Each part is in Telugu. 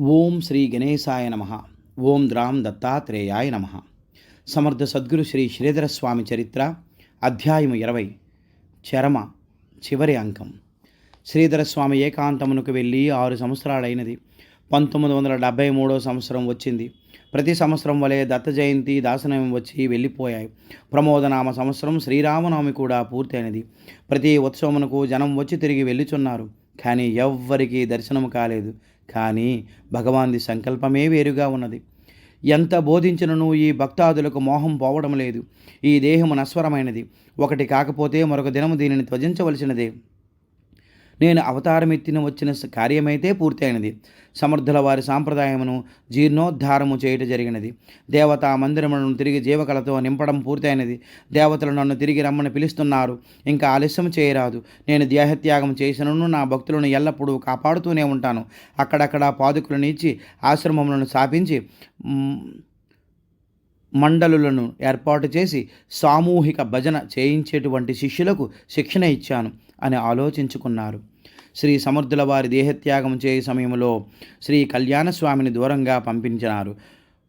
ఓం శ్రీ గణేశాయ నమ. ఓం ద్రాం దత్తాత్రేయాయ నమ. సమర్థ సద్గురు శ్రీ శ్రీధర స్వామి చరిత్ర అధ్యాయము ఇరవై చరమ చివరి అంకం. శ్రీధర స్వామి ఏకాంతమునకు వెళ్ళి ఆరు సంవత్సరాలైనది. పంతొమ్మిది వందల డెబ్భై మూడో సంవత్సరం వచ్చింది. ప్రతి సంవత్సరం వలె దత్త జయంతి దాసనయం వచ్చి వెళ్ళిపోయాయి. ప్రమోదనామ సంవత్సరం శ్రీరామనవమి కూడా పూర్తయినది. ప్రతి ఉత్సవమునకు జనం వచ్చి తిరిగి వెళ్ళుచున్నారు. కానీ ఎవ్వరికీ దర్శనం కాలేదు. కానీ భగవాన్ది సంకల్పమే వేరుగా ఉన్నది. ఎంత బోధించినను ఈ భక్తాదులకు మోహం పోవడం లేదు. ఈ దేహము నశ్వరమైనది. ఒకటి కాకపోతే మరొక దినము దీనిని త్వజించవలసినదే. నేను అవతారమెత్తిన వచ్చిన కార్యమైతే పూర్తయినది. సమర్థుల వారి సాంప్రదాయమును జీర్ణోద్ధారము చేయుట జరిగినది. దేవతా మందిరములను తిరిగి జీవకళతో నింపడం పూర్తయినది. దేవతలు నన్ను తిరిగి రమ్మని పిలుస్తున్నారు. ఇంకా ఆలస్యం చేయరాదు. నేను దేహత్యాగం చేసినను నా భక్తులను ఎల్లప్పుడూ కాపాడుతూనే ఉంటాను. అక్కడక్కడ పాదుకులను ఇచ్చి ఆశ్రమములను స్థాపించి మండలులను ఏర్పాటు చేసి సామూహిక భజన చేయించేటువంటి శిష్యులకు శిక్షణ ఇచ్చాను అని ఆలోచించుకున్నారు. శ్రీ సమర్థుల వారి దేహత్యాగం చేయ సమయంలో శ్రీ కళ్యాణస్వామిని దూరంగా పంపించినారు.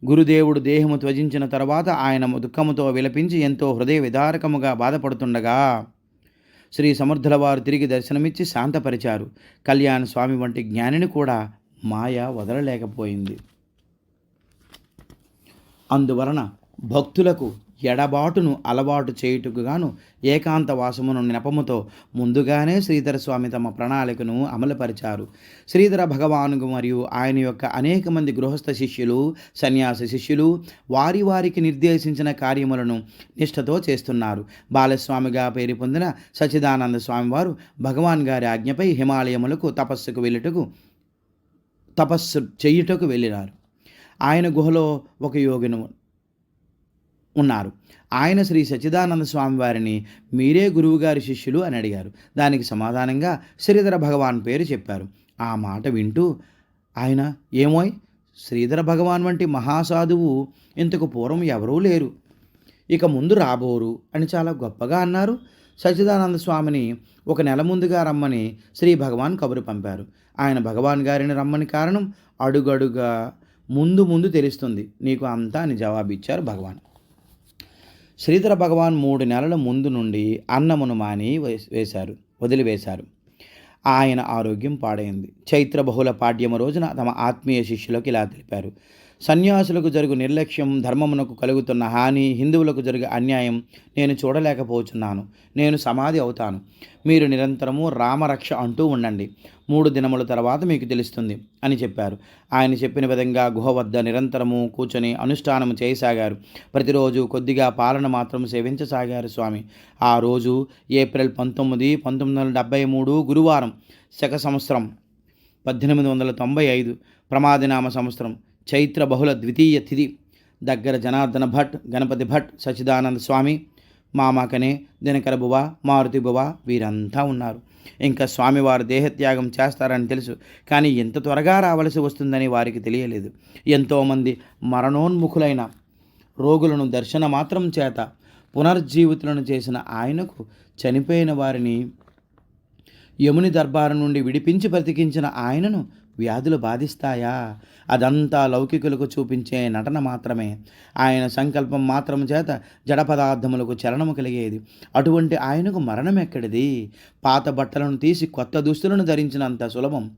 గురుదేవుడు దేహము త్వజించిన తర్వాత ఆయన దుఃఖముతో విలపించి ఎంతో హృదయ విదారకముగా బాధపడుతుండగా శ్రీ సమర్థుల వారు తిరిగి దర్శనమిచ్చి శాంతపరిచారు. కళ్యాణ స్వామి వంటి జ్ఞానిని కూడా మాయ వదలలేకపోయింది. అందువలన భక్తులకు ఎడబాటును అలవాటు చేయుటకు గాను ఏకాంత వాసమును నెపముతో ముందుగానే శ్రీధర స్వామి తమ ప్రణాళికను అమలుపరిచారు. శ్రీధర భగవానుకు మరియు ఆయన యొక్క అనేక మంది గృహస్థ శిష్యులు సన్యాస శిష్యులు వారి వారికి నిర్దేశించిన కార్యములను నిష్ఠతో చేస్తున్నారు. బాలస్వామిగా పేరు పొందిన సచిదానంద స్వామివారు భగవాన్ గారి ఆజ్ఞపై హిమాలయములకు తపస్సుకు వెళ్ళుటకు తపస్సు చెయ్యుటకు వెళ్ళినారు. ఆయన గుహలో ఒక యోగిను ఉన్నారు. ఆయన శ్రీ సచ్చిదానంద స్వామి వారిని మీరే గురువుగారి శిష్యులు అని అడిగారు. దానికి సమాధానంగా శ్రీధర భగవాన్ పేరు చెప్పారు. ఆ మాట వింటూ ఆయన ఏమోయ్ శ్రీధర భగవాన్ వంటి మహాసాధువు ఇంతకు పూర్వం ఎవరూ లేరు. ఇక ముందు రాబోరు అని చాలా గొప్పగా అన్నారు. సచ్చిదానంద స్వామిని ఒక నెల ముందుగా రమ్మని శ్రీ భగవాన్ కబురు పంపారు. ఆయన భగవాన్ గారిని రమ్మని కారణం అడుగడుగా ముందు ముందు తెలుస్తుంది. నీకు అంతా అని జవాబిచ్చారు భగవాన్. శ్రీధర భగవాన్ మూడు నెలల ముందు నుండి అన్నమును మాని వేశారు వదిలివేశారు. ఆయన ఆరోగ్యం పాడైంది. చైత్ర బహుళ పాడ్యము రోజున తమ ఆత్మీయ శిష్యులకు ఇలా తెలిపారు. సన్యాసులకు జరుగు నిర్లక్ష్యం ధర్మమునకు కలుగుతున్న హాని హిందువులకు జరిగే అన్యాయం నేను చూడలేకపోతున్నాను నేను సమాధి అవుతాను. మీరు నిరంతరము రామరక్ష అంటూ ఉండండి. మూడు దినముల తర్వాత మీకు తెలుస్తుంది అని చెప్పారు. ఆయన చెప్పిన విధంగా గుహ వద్ద నిరంతరము కూర్చొని అనుష్ఠానము చేయసాగారు. ప్రతిరోజు కొద్దిగా పాలన మాత్రం సేవించసాగారు స్వామి. ఆ రోజు ఏప్రిల్ పంతొమ్మిది పంతొమ్మిది వందల డెబ్బై మూడు గురువారం శక సంవత్సరం పద్దెనిమిది వందల తొంభై ఐదు ప్రమాదినామ సంవత్సరం చైత్ర బహుళ ద్వితీయ తిథి. దగ్గర జనార్దన భట్ గణపతి భట్ సచిదానంద స్వామి మామాకనే దినకర బువ మారుతి బువ వీరంతా ఉన్నారు. ఇంకా స్వామివారు దేహత్యాగం చేస్తారని తెలుసు కానీ ఎంత త్వరగా రావలసి వస్తుందని వారికి తెలియలేదు. ఎంతోమంది మరణోన్ముఖులైన రోగులను దర్శన మాత్రం చేత పునర్జీవితులను చేసిన ఆయనకు చనిపోయిన వారిని యముని దర్బారు నుండి విడిపించి బ్రతికించిన ఆయనను వ్యాధులు బాధిస్తాయా? అదంతా లౌకికులకు చూపించే నటన మాత్రమే. ఆయన సంకల్పం మాత్రం చేత జడ పదార్థములకు చలనము కలిగేది. అటువంటి ఆయనకు మరణం ఎక్కడిది? పాత బట్టలను తీసి కొత్త దుస్తులను ధరించినంత సులభం.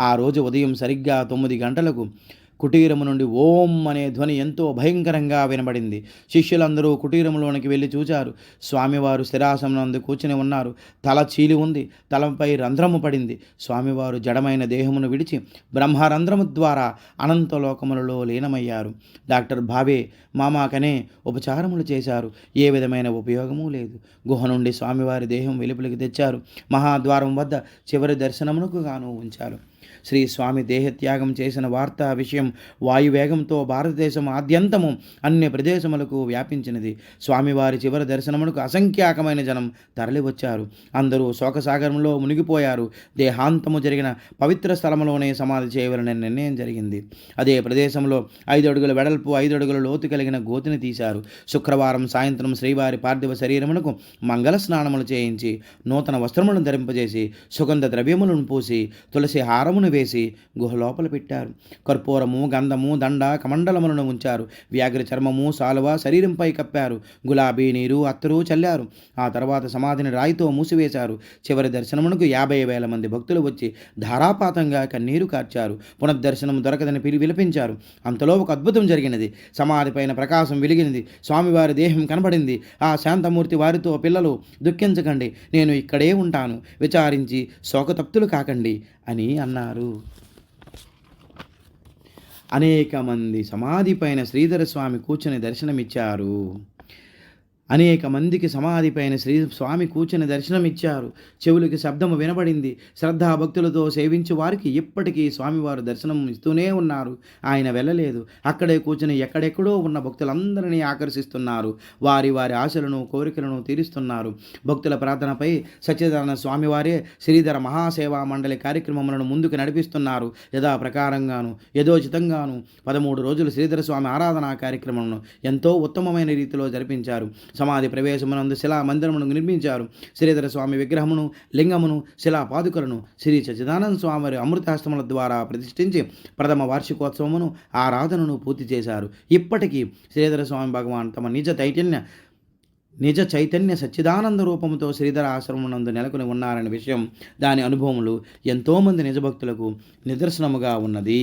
ఆ రోజు ఉదయం సరిగ్గా తొమ్మిది గంటలకు కుటీరము నుండి ఓం అనే ధ్వని ఎంతో భయంకరంగా వినబడింది. శిష్యులందరూ కుటీరములోనికి వెళ్ళి చూచారు. స్వామివారు స్థిరాసనందు కూర్చుని ఉన్నారు. తల చీలి ఉంది. తలపై రంధ్రము పడింది. స్వామివారు జడమైన దేహమును విడిచి బ్రహ్మరంధ్రము ద్వారా అనంత లోకములలో లీనమయ్యారు. డాక్టర్ భావే మామాకనే ఉపచారములు చేశారు. ఏ విధమైన ఉపయోగమూ లేదు. గుహ నుండి స్వామివారి దేహం వెలుపలికి తెచ్చారు. మహాద్వారం వద్ద చివరి దర్శనమునకు గాను ఉంచారు. శ్రీ స్వామి దేహత్యాగం చేసిన వార్తా విషయం వాయువేగంతో భారతదేశం ఆద్యంతము అన్ని ప్రదేశములకు వ్యాపించినది. స్వామివారి చివరి దర్శనమునకు అసంఖ్యాకమైన జనం తరలివచ్చారు. అందరూ శోకసాగరంలో మునిగిపోయారు. దేహాంతము జరిగిన పవిత్ర స్థలములోనే సమాధి చేయవలన నిర్ణయం జరిగింది. అదే ప్రదేశంలో ఐదు అడుగుల వెడల్పు ఐదు అడుగుల లోతు కలిగిన గోతిని తీశారు. శుక్రవారం సాయంత్రం శ్రీవారి పార్థివ శరీరమునకు మంగళ స్నానములు చేయించి నూతన వస్త్రములను ధరింపజేసి సుగంధ ద్రవ్యములను పూసి తులసి హారం శవమును వేసి గుహ లోపల పెట్టారు. కర్పూరము గంధము దండ కమండలములను ఉంచారు. వ్యాఘ్ర చర్మము సాలువ శరీరంపై కప్పారు. గులాబీ నీరు అత్తరు చల్లారు. ఆ తర్వాత సమాధిని రాయితో మూసివేశారు. చివరి దర్శనమునకు యాభై వేల మంది భక్తులు వచ్చి ధారాపాతంగా కన్నీరు కార్చారు. పునర్దర్శనం దొరకదని పిలి విలపించారు. అంతలో ఒక అద్భుతం జరిగినది. సమాధి పైన ప్రకాశం వెలిగినది. స్వామివారి దేహం కనబడింది. ఆ శాంతమూర్తి వారితో పిల్లలు దుఃఖించకండి. నేను ఇక్కడే ఉంటాను. విచారించి శోకతప్తులు కాకండి. అని అన్నారు. అనేక మంది సమాధి పైన శ్రీధర స్వామి కూర్చొని దర్శనమిచ్చారు. అనేక మందికి సమాధి పైన శ్రీ స్వామి కూర్చుని దర్శనమిచ్చారు. చెవులకి శబ్దము వినబడింది. శ్రద్ధాభక్తులతో సేవించి వారికి ఇప్పటికీ స్వామివారు దర్శనం ఇస్తూనే ఉన్నారు. ఆయన వెళ్ళలేదు. అక్కడే కూర్చుని ఎక్కడెక్కడో ఉన్న భక్తులందరినీ ఆకర్షిస్తున్నారు. వారి వారి ఆశలను కోరికలను తీరుస్తున్నారు. భక్తుల ప్రార్థనపై సత్యనారాయణ స్వామివారే శ్రీధర మహాసేవా మండలి కార్యక్రమములను ముందుకు నడిపిస్తున్నారు. యథాప్రకారంగాను యథోచితంగాను పదమూడు రోజులు శ్రీధర స్వామి ఆరాధనా కార్యక్రమములను ఎంతో ఉత్తమమైన రీతిలో జరిపించారు. సమాధి ప్రవేశమునందు శిలా మందిరమును నిర్మించారు. శ్రీధర స్వామి విగ్రహమును లింగమును శిలా పాదుకలను శ్రీ సచిదానంద స్వామి వారి ద్వారా ప్రతిష్ఠించి ప్రథమ వార్షికోత్సవమును ఆరాధనను పూర్తి చేశారు. ఇప్పటికీ శ్రీధర స్వామి భగవాన్ తమ నిజ చైతన్య నిజ చైతన్య సచ్చిదానంద రూపంతో శ్రీధర ఆశ్రమమునందు నెలకొని ఉన్నారనే విషయం దాని అనుభవములు ఎంతోమంది నిజభక్తులకు నిదర్శనముగా ఉన్నది.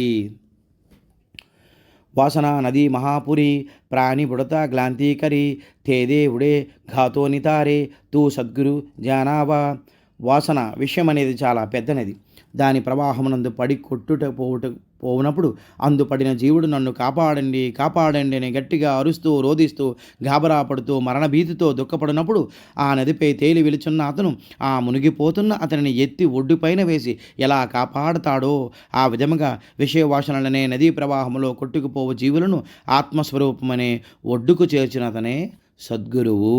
వాసన నది మహాపురి ప్రాణి బుడత గ్లాంతీకరి తేదే ఉడే ఘాతో నితారే తూ సద్గురు జానావా. వాసన విషయం అనేది చాలా పెద్దనది దాని ప్రవాహమునందు పడి కొట్టుట పోవుట పోవునప్పుడు అందుపడిన జీవుడు నన్ను కాపాడండి కాపాడండి అని గట్టిగా అరుస్తూ రోధిస్తూ గాబరా పడుతూ మరణభీతితో దుఃఖపడినప్పుడు ఆ నదిపై తేలి వెలుచున్న అతను ఆ మునిగిపోతున్న అతనిని ఎత్తి ఒడ్డుపైన వేసి ఎలా కాపాడతాడో? ఆ విధముగా విషయవాసనలనే నదీ ప్రవాహంలో కొట్టుకుపోవు జీవులను ఆత్మస్వరూపమనే ఒడ్డుకు చేర్చిన అతనే సద్గురువు.